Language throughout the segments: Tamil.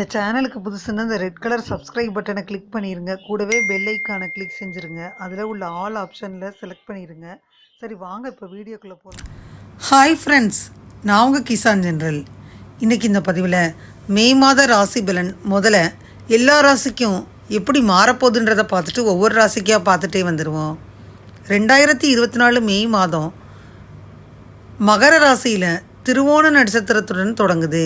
இந்த சேனலுக்கு புதுசுன்னா இந்த ரெட் கலர் சப்ஸ்கிரைப் பட்டனை கிளிக் பண்ணிடுங்க கூடவே பெல் ஐக்கானை கிளிக் செஞ்சுருங்க. அதில் உள்ள ஆல் ஆப்ஷனில் செலக்ட் பண்ணிடுங்க சரி வாங்க இப்போ வீடியோக்குள்ளே போகலாம் ஹாய் ஃப்ரெண்ட்ஸ் நான் உங்கள் கிசான் ஜென்ரல். இன்றைக்கி இந்த பதிவில் மே மாத ராசி பலன் முதல்ல எல்லா ராசிக்கும் எப்படி மாறப்போகுதுன்றதை பார்த்துட்டு ஒவ்வொரு ராசிக்காக பார்த்துட்டே வந்துடுவோம் ரெண்டாயிரத்தி இருபத்தி நாலு மே மாதம் மகர ராசியில் திருவோண நட்சத்திரத்துடன் தொடங்குது.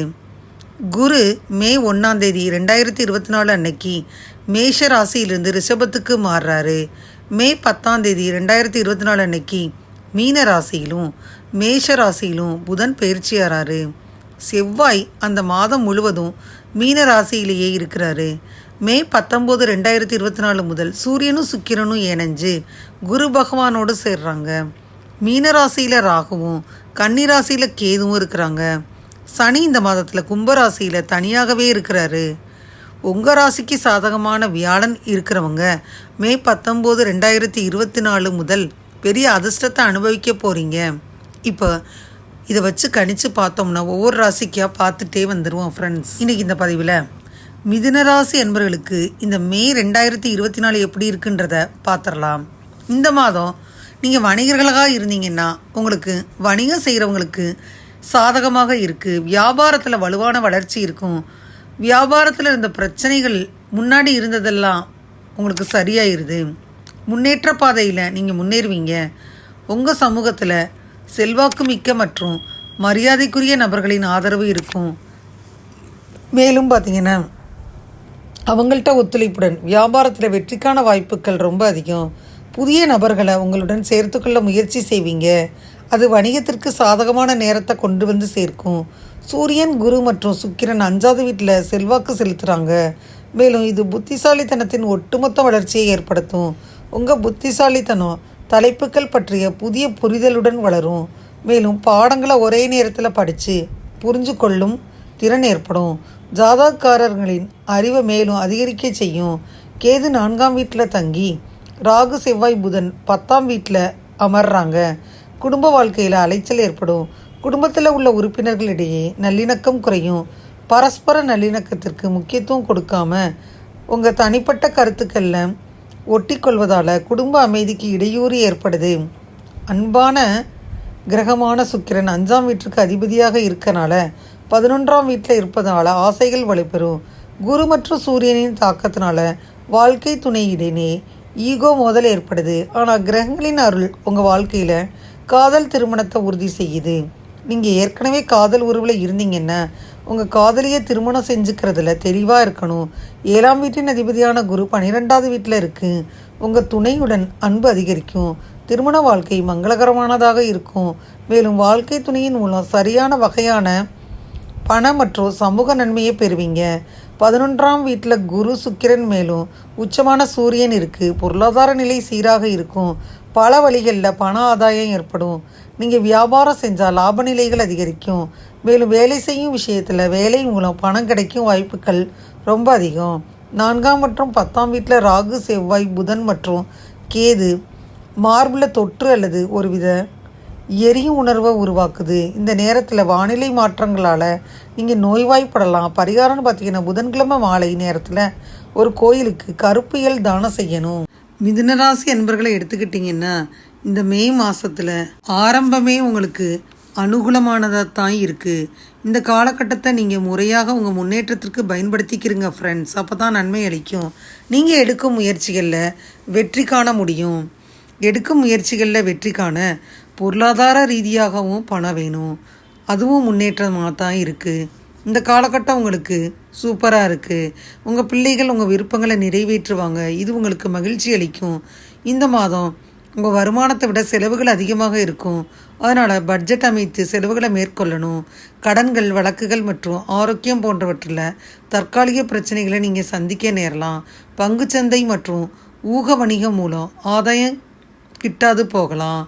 குரு மே ஒன்றாம் தேதி ரெண்டாயிரத்தி இருபத்தி நாலு அன்னைக்கு மேஷ ராசியிலிருந்து ரிஷபத்துக்கு மாறுறாரு. மே பத்தாம் தேதி ரெண்டாயிரத்தி இருபத்தி நாலு அன்னைக்கு மீன ராசியிலும் மேஷ ராசியிலும் புதன் பயிற்சியாராரு செவ்வாய் அந்த மாதம் முழுவதும் மீன ராசியிலேயே இருக்கிறாரு. மே பத்தொம்போது ரெண்டாயிரத்தி இருபத்தி நாலு முதல் சூரியனும் சுக்கிரனும் இணைஞ்சு குரு பகவானோடு சேர்றாங்க. மீனராசியில் ராகுவும் கன்னிராசியில் கேதுவும் இருக்கிறாங்க. சனி இந்த மாதத்தில் கும்பராசியில் தனியாகவே இருக்கிறாரு. உங்கள் ராசிக்கு சாதகமான வியாழன் இருக்கிறவங்க மே பத்தொம்போது ரெண்டாயிரத்தி இருபத்தி நாலு முதல் பெரிய அதிர்ஷ்டத்தை அனுபவிக்க போகிறீங்க இப்போ இதை வச்சு கணிச்சு பார்த்தோம்னா ஒவ்வொரு ராசிக்காக பார்த்துட்டே வந்துடுவோம் ஃப்ரெண்ட்ஸ் இன்றைக்கி இந்த பதிவில் மிதுன ராசி என்பவர்களுக்கு இந்த மே ரெண்டாயிரத்தி இருபத்தி நாலு எப்படி இருக்குன்றத பார்த்துடலாம். இந்த மாதம் நீங்கள் வணிகர்களாக இருந்தீங்கன்னா உங்களுக்கு வணிகம் செய்கிறவங்களுக்கு சாதகமாக இருக்குது வியாபாரத்தில் வலுவான வளர்ச்சி இருக்கும். வியாபாரத்தில் இருந்த பிரச்சனைகள் முன்னாடி இருந்ததெல்லாம் உங்களுக்கு சரியாயிருது. முன்னேற்ற பாதையில் நீங்கள் முன்னேறுவீங்க. உங்கள் சமூகத்தில் செல்வாக்கு மிக்க மற்றும் மரியாதைக்குரிய நபர்களின் ஆதரவு இருக்கும். மேலும் பார்த்தீங்கன்னா அவங்கள்ட்ட ஒத்துழைப்புடன் வியாபாரத்தில் வெற்றிக்கான வாய்ப்புகள் ரொம்ப அதிகம். புதிய நபர்களை உங்களுடன் சேர்த்துக்கொள்ள முயற்சி செய்வீங்க. அது வணிகத்திற்கு சாதகமான நேரத்தை கொண்டு வந்து சேர்க்கும். சூரியன் குரு மற்றும் சுக்கிரன் அஞ்சாவது வீட்டில் செல்வாக்கு செலுத்துகிறாங்க மேலும் இது புத்திசாலித்தனத்தின் ஒட்டுமொத்த வளர்ச்சியை ஏற்படுத்தும். உங்கள் புத்திசாலித்தனம் தலைப்புகள் பற்றிய புதிய புரிதலுடன் வளரும். மேலும் பாடங்களை ஒரே நேரத்தில் படித்து புரிஞ்சு கொள்ளும் திறன் ஏற்படும். ஜாதகக்காரர்களின் அறிவை மேலும் அதிகரிக்க செய்யும். கேது நான்காம் வீட்டில் தங்கி ராகு செவ்வாய் புதன் பத்தாம் வீட்டில் அமர்றாங்க. குடும்ப வாழ்க்கையில் அலைச்சல் ஏற்படும். குடும்பத்தில் உள்ள உறுப்பினர்களிடையே நல்லிணக்கம் குறையும். பரஸ்பர நல்லிணக்கத்திற்கு முக்கியத்துவம் கொடுக்காம உங்கள் தனிப்பட்ட கருத்துக்களில் ஒட்டி கொள்வதால் குடும்ப அமைதிக்கு இடையூறு ஏற்படுது. அன்பான கிரகமான சுக்கிரன் அஞ்சாம் வீட்டிற்கு அதிபதியாக இருக்கனால பதினொன்றாம் வீட்டில் இருப்பதனால ஆசைகள் வலுப்பெறும். குரு மற்றும் சூரியனின் தாக்கத்தினால வாழ்க்கை துணையிடையே ஈகோ மோதல் ஏற்படுது. ஆனால் கிரகங்களின் அருள் உங்கள் வாழ்க்கையில் காதல் திருமணத்தை உறுதி செய்யுது. நீங்கள் ஏற்கனவே காதல் உறவில் இருந்தீங்கன்னா உங்கள் காதலியை திருமணம் செஞ்சுக்கிறதுல தெளிவாக இருக்கணும். ஏழாம் வீட்டின் அதிபதியான குரு பன்னிரெண்டாவது வீட்டில் இருக்குது உங்கள் துணையுடன் அன்பு அதிகரிக்கும். திருமண வாழ்க்கை மங்களகரமானதாக இருக்கும். மேலும் வாழ்க்கை துணையின் மூலம் சரியான வகையான பண மற்றும் சமூக நன்மையை பெறுவீங்க. பதினொன்றாம் வீட்டில் குரு சுக்கிரன் மேலும் உச்சமான சூரியன் இருக்குது பொருளாதார நிலை சீராக இருக்கும். பல வழிகளில் பண ஆதாயம் ஏற்படும். நீங்கள் வியாபாரம் செஞ்சால் லாப நிலைகள் அதிகரிக்கும். மேலும் வேலை செய்யும் விஷயத்தில் வேலை மூலம் பணம் கிடைக்கும் வாய்ப்புகள் ரொம்ப அதிகம். நான்காம் மற்றும் பத்தாம் வீட்டில் ராகு செவ்வாய் புதன் மற்றும் கேது மார்பில் தொற்று அல்லது ஒருவித எரியும் உணர்வை உருவாக்குது. இந்த நேரத்தில் வானிலை மாற்றங்களால் நீங்கள் நோய்வாய்ப்படலாம். பரிகாரம்னு பார்த்தீங்கன்னா புதன்கிழமை மாலை நேரத்தில் ஒரு கோயிலுக்கு கருப்பியல் தானம் செய்யணும். மிதுனராசி அன்பர்களை எடுத்துக்கிட்டிங்கன்னா இந்த மே மாதத்தில் ஆரம்பமே உங்களுக்கு அனுகூலமானதாக தான் இருக்குது இந்த காலகட்டத்தை நீங்கள் முறையாக உங்கள் முன்னேற்றத்திற்கு பயன்படுத்திக்கிறீங்க ஃப்ரெண்ட்ஸ் அப்போ தான் நன்மை அளிக்கும். நீங்கள் எடுக்கும் முயற்சிகளில் வெற்றி காண முடியும். எடுக்கும் முயற்சிகளில் வெற்றி காண பொருளாதார ரீதியாகவும் பணம் வேணும். அதுவும் முன்னேற்றமாக தான் இருக்குது இந்த காலகட்டம் உங்களுக்கு சூப்பராக இருக்குது உங்கள் பிள்ளைகள் உங்கள் விருப்பங்களை நிறைவேற்றுவாங்க. இது உங்களுக்கு மகிழ்ச்சி அளிக்கும். இந்த மாதம் உங்கள் வருமானத்தை விட செலவுகள் அதிகமாக இருக்கும். அதனால் பட்ஜெட் அமைத்து செலவுகளை மேற்கொள்ளணும். கடன்கள் வழக்குகள் மற்றும் ஆரோக்கியம் போன்றவற்றில் தற்காலிக பிரச்சனைகளை நீங்கள் சந்திக்க நேரலாம். பங்குச்சந்தை மற்றும் ஊக வணிகம் மூலம் ஆதாயம் கிட்டாது போகலாம்.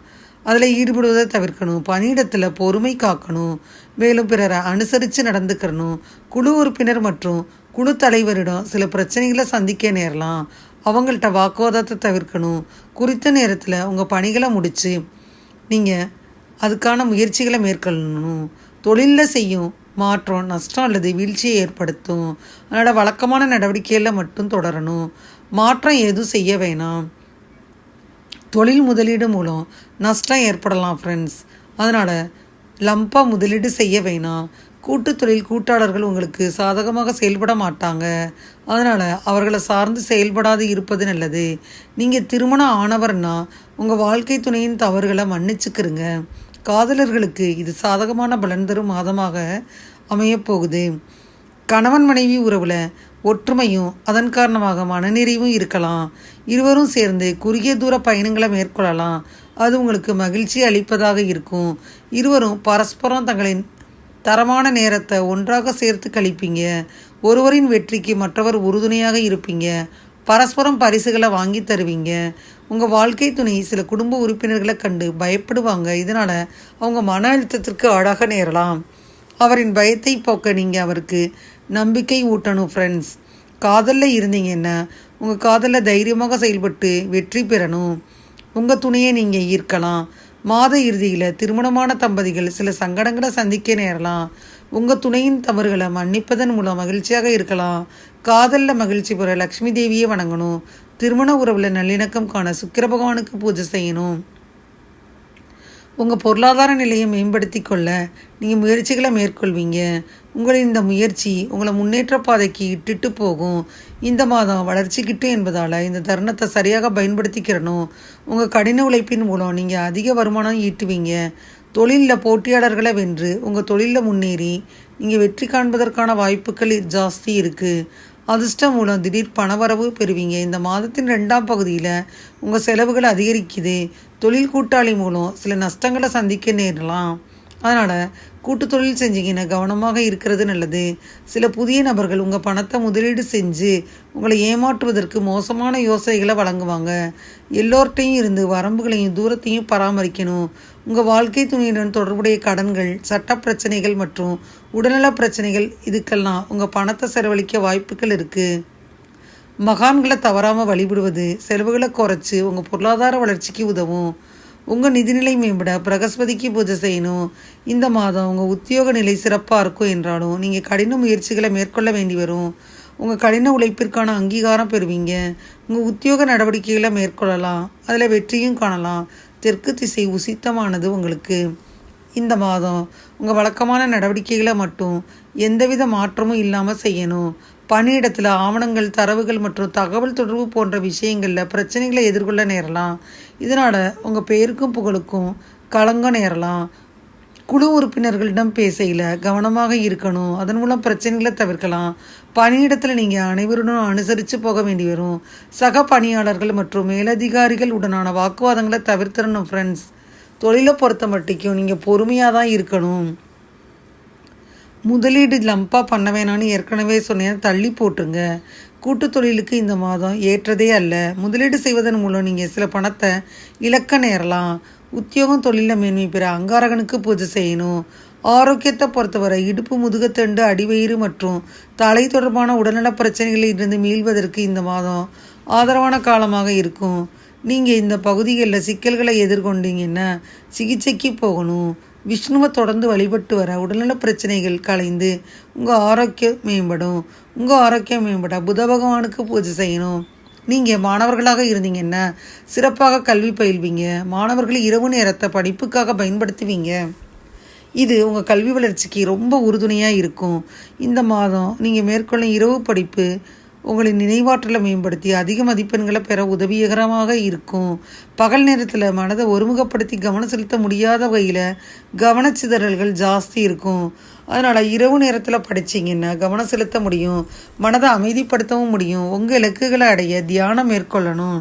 அதில் ஈடுபடுவதை தவிர்க்கணும் பணியிடத்தில் பொறுமை காக்கணும் மேலும் பிறரை அனுசரித்து நடந்துக்கிறணும் குழு உறுப்பினர் மற்றும் குழு தலைவரிடம் சில பிரச்சனைகளை சந்திக்க நேரலாம். அவங்கள்ட்ட வாக்குவாதத்தை தவிர்க்கணும். குறித்த நேரத்தில் உங்கள் பணிகளை முடித்து நீங்கள் அதுக்கான முயற்சிகளை மேற்கொள்ளணும். தொழிலில் செய்யும் மாற்றம் நஷ்டம் அல்லது வீழ்ச்சியை ஏற்படுத்தும். அதனால் வழக்கமான நடவடிக்கைகளில் மட்டும் தொடரணும். மாற்றம் எதுவும் செய்ய வேணாம். தொழில் முதலீடு மூலம் நஷ்டம் ஏற்படலாம் ஃப்ரெண்ட்ஸ் அதனால் லம்பாக முதலீடு செய்ய வேணாம் கூட்டு தொழில் கூட்டாளர்கள் உங்களுக்கு சாதகமாக செயல்பட மாட்டாங்க. அதனால் அவர்களை சார்ந்து செயல்படாது இருப்பது நல்லது. நீங்கள் திருமணம் ஆனவர்னா உங்கள் வாழ்க்கை துணையின் தவறுகளை மன்னிச்சுக்கிறங்க காதலர்களுக்கு இது சாதகமான பலன் தரும் மாதமாக அமையப்போகுது கணவன் மனைவி உறவில் ஒற்றுமையும் அதன் காரணமாக மனநிறைவும் இருக்கலாம். இருவரும் சேர்ந்து குறுகிய தூர பயணங்களை மேற்கொள்ளலாம். அது உங்களுக்கு மகிழ்ச்சி அளிப்பதாக இருக்கும். இருவரும் பரஸ்பரம் தங்களின் தரமான நேரத்தை ஒன்றாக சேர்த்து கழிப்பீங்க. ஒருவரின் வெற்றிக்கு மற்றவர் உறுதுணையாக இருப்பீங்க. பரஸ்பரம் பரிசுகளை வாங்கி தருவீங்க. உங்கள் வாழ்க்கை துணை சில குடும்ப உறுப்பினர்களை கண்டு பயப்படுவாங்க. இதனால் அவங்க மன அழுத்தத்திற்கு ஆளாக நேரலாம். அவரின் பயத்தை போக்க நீங்கள் அவருக்கு நம்பிக்கை ஊட்டணும் ஃப்ரெண்ட்ஸ் காதலில் இருந்தீங்கன்னா உங்கள் காதலில் தைரியமாக செயல்பட்டு வெற்றி பெறணும். உங்கள் துணையை நீங்கள் ஈர்க்கலாம். மாத இறுதியில் திருமணமான தம்பதிகள் சில சங்கடங்களை சந்திக்க நேரலாம். உங்கள் துணையின் தவறுகளை மன்னிப்பதன் மூலம் மகிழ்ச்சியாக இருக்கலாம். காதலில் மகிழ்ச்சி பெற லக்ஷ்மி தேவியை வணங்கணும். திருமண உறவில் நல்லிணக்கம் காண சுக்கிர பகவானுக்கு பூஜை செய்யணும். உங்கள் பொருளாதார நிலையை மேம்படுத்தி கொள்ள நீங்கள் முயற்சிகளை மேற்கொள்வீங்க. உங்களின் இந்த முயற்சி உங்களை முன்னேற்ற பாதைக்கு இட்டுட்டு போகும். இந்த மாதம் வளர்ச்சிக்கிட்டு என்பதால் இந்த தருணத்தை சரியாக பயன்படுத்திக்கிறணும். உங்கள் கடின உழைப்பின் மூலம் நீங்கள் அதிக வருமானம் ஈட்டுவீங்க. தொழிலில் போட்டியாளர்களை வென்று உங்கள் தொழிலில் முன்னேறி நீங்கள் வெற்றி காண்பதற்கான வாய்ப்புகள் ஜாஸ்தி இருக்குது அதிர்ஷ்டம் மூலம் திடீர் பணவரவு பெறுவீங்க. இந்த மாதத்தின் ரெண்டாம் பகுதியில் உங்கள் செலவுகள் அதிகரிக்குது. தொழில் கூட்டாளி மூலம் சில நஷ்டங்களை சந்திக்க நேரலாம். அதனால் கூட்டு தொழில் செஞ்சீங்கன்னா கவனமாக இருக்கிறது நல்லது. சில புதிய நபர்கள் உங்கள் பணத்தை முதலீடு செஞ்சு உங்களை ஏமாற்றுவதற்கு மோசமான யோசனைகளை வழங்குவாங்க. எல்லோர்ட்டையும் இருந்து வரம்புகளையும் தூரத்தையும் பராமரிக்கணும். உங்கள் வாழ்க்கை துணையுடன் தொடர்புடைய கடன்கள் சட்ட பிரச்சனைகள் மற்றும் உடல்நல பிரச்சனைகள் இதுக்கெல்லாம் உங்கள் பணத்தை செலவழிக்க வாய்ப்புகள் இருக்குது மகான்களை தவறாமல் வழிபடுவது செலவுகளை குறைச்சி உங்கள் பொருளாதார வளர்ச்சிக்கு உதவும் உங்கள் நிதிநிலை மேம்பட பிரகஸ்பதிக்கு பூஜை செய்யணும் இந்த மாதம் உங்கள் உத்தியோக நிலை சிறப்பாக இருக்கும் என்றாலும் நீங்கள் கடின முயற்சிகளை மேற்கொள்ள வேண்டி வரும். உங்கள் கடின உழைப்பிற்கான அங்கீகாரம் பெறுவீங்க. உங்கள் உத்தியோக நடவடிக்கைகளை மேற்கொள்ளலாம். அதில் வெற்றியும் காணலாம். தெற்கு திசை உசித்தமானது உங்களுக்கு. இந்த மாதம் உங்கள் வழக்கமான நடவடிக்கைகளை மட்டும் எந்தவித மாற்றமும் இல்லாமல் செய்யணும். பணியிடத்தில் ஆவணங்கள் தரவுகள் மற்றும் தகவல் தொடர்பு போன்ற விஷயங்களில் பிரச்சனைகளை எதிர்கொள்ள நேரலாம். இதனால் உங்கள் பெயருக்கும் புகழுக்கும் களங்கம் நேரலாம். குழு உறுப்பினர்களிடம் பேசையில் கவனமாக இருக்கணும். அதன் மூலம் பிரச்சனைகளை தவிர்க்கலாம். பணியிடத்தில் நீங்கள் அனைவருடன் அனுசரித்து போக வேண்டி வரும். சக பணியாளர்கள் மற்றும் மேலதிகாரிகள் உடனான வாக்குவாதங்களை தவிர்த்திடணும் ஃப்ரெண்ட்ஸ் தொழிலை பொறுத்த மட்டிக்கும் நீங்கள் பொறுமையாக தான் இருக்கணும். முதலீடு லம்பாக பண்ண வேணான்னு ஏற்கனவே சொன்னேன். தள்ளி போட்டுருங்க. கூட்டு தொழிலுக்கு இந்த மாதம் ஏற்றதே அல்ல. முதலீடு செய்வதன் மூலம் நீங்கள் சில பணத்தை இழக்க நேரலாம். உத்தியோகம் தொழிலில் மேன்மை பெற அங்காரகனுக்கு பூஜை செய்யணும். ஆரோக்கியத்தை பொறுத்தவரை இடுப்பு முதுகத்தண்டு அடிவயிறு மற்றும் தலை தொடர்பான உடல்நல பிரச்சனைகளில் இருந்து மீள்வதற்கு இந்த மாதம் ஆதரவான காலமாக இருக்கும். நீங்கள் இந்த பகுதிகளில் சிக்கல்களை எதிர்கொண்டீங்கன்னா சிகிச்சைக்கு போகணும். விஷ்ணுவை தொடர்ந்து வழிபட்டு வர உடல்நல பிரச்சனைகள் கலைந்து உங்கள் ஆரோக்கியம் மேம்படும். உங்கள் ஆரோக்கியம் மேம்பட புத பகவானுக்கு பூஜை செய்யணும். நீங்கள் மாணவர்களாக இருந்தீங்கன்னா சிறப்பாக கல்வி பயில்வீங்க. மாணவர்கள் இரவு நேரத்தை படிப்புக்காக பயன்படுத்துவீங்க. இது உங்கள் கல்வி வளர்ச்சிக்கு ரொம்ப உறுதுணையாக இருக்கும். இந்த மாதம் நீங்கள் மேற்கொள்ளும் இரவு படிப்பு உங்களின் நினைவாற்றலை மேம்படுத்தி அதிக மதிப்பெண்களை பெற உதவிகரமாக இருக்கும். பகல் நேரத்தில் மனதை ஒருமுகப்படுத்தி கவனம் செலுத்த முடியாத வகையில் கவனச்சிதறல்கள் ஜாஸ்தி இருக்கும். அதனால் இரவு நேரத்தில் படிச்சிங்கன்னா கவனம் செலுத்த முடியும். மனதை அமைதிப்படுத்தவும் முடியும். உங்கள் இலக்குகளை அடைய தியானம் மேற்கொள்ளணும்.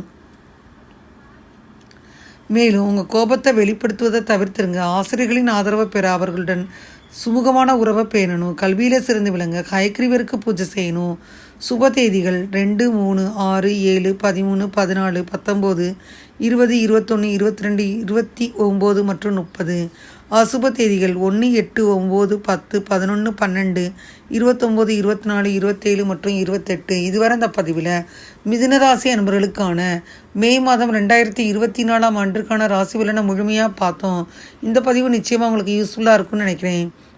மேலும் உங்கள் கோபத்தை வெளிப்படுத்துவதை தவிர்த்துருங்க. ஆசிரியர்களின் ஆதரவை பெற அவர்களுடன் சுமூகமான உறவை பேணணும் கல்வியில் சிறந்து விளங்க ஹயக்ரீவருக்கு பூஜை செய்யணும். சுப தேதிகள் ரெண்டு மூணு ஆறு ஏழு பதிமூணு பதினாலு பத்தொம்போது இருபது இருபத்தொன்று இருபத்தி ரெண்டு இருபத்தி ஒம்பது மற்றும் முப்பது. அசுப தேதிகள் ஒன்று எட்டு ஒம்பது பத்து பதினொன்று பன்னெண்டு இருபத்தொம்போது இருபத்தி நாலு இருபத்தேழு மற்றும் இருபத்தெட்டு. இதுவரை இந்த பதிவில் மிதுனராசி அன்பர்களுக்கான மே மாதம் ரெண்டாயிரத்தி இருபத்தி நாலாம் ஆண்டுக்கான ராசி பலனை முழுமையாக பார்த்தோம். இந்த பதிவு நிச்சயமாக உங்களுக்கு யூஸ்ஃபுல்லாக இருக்கும்னு நினைக்கிறேன்.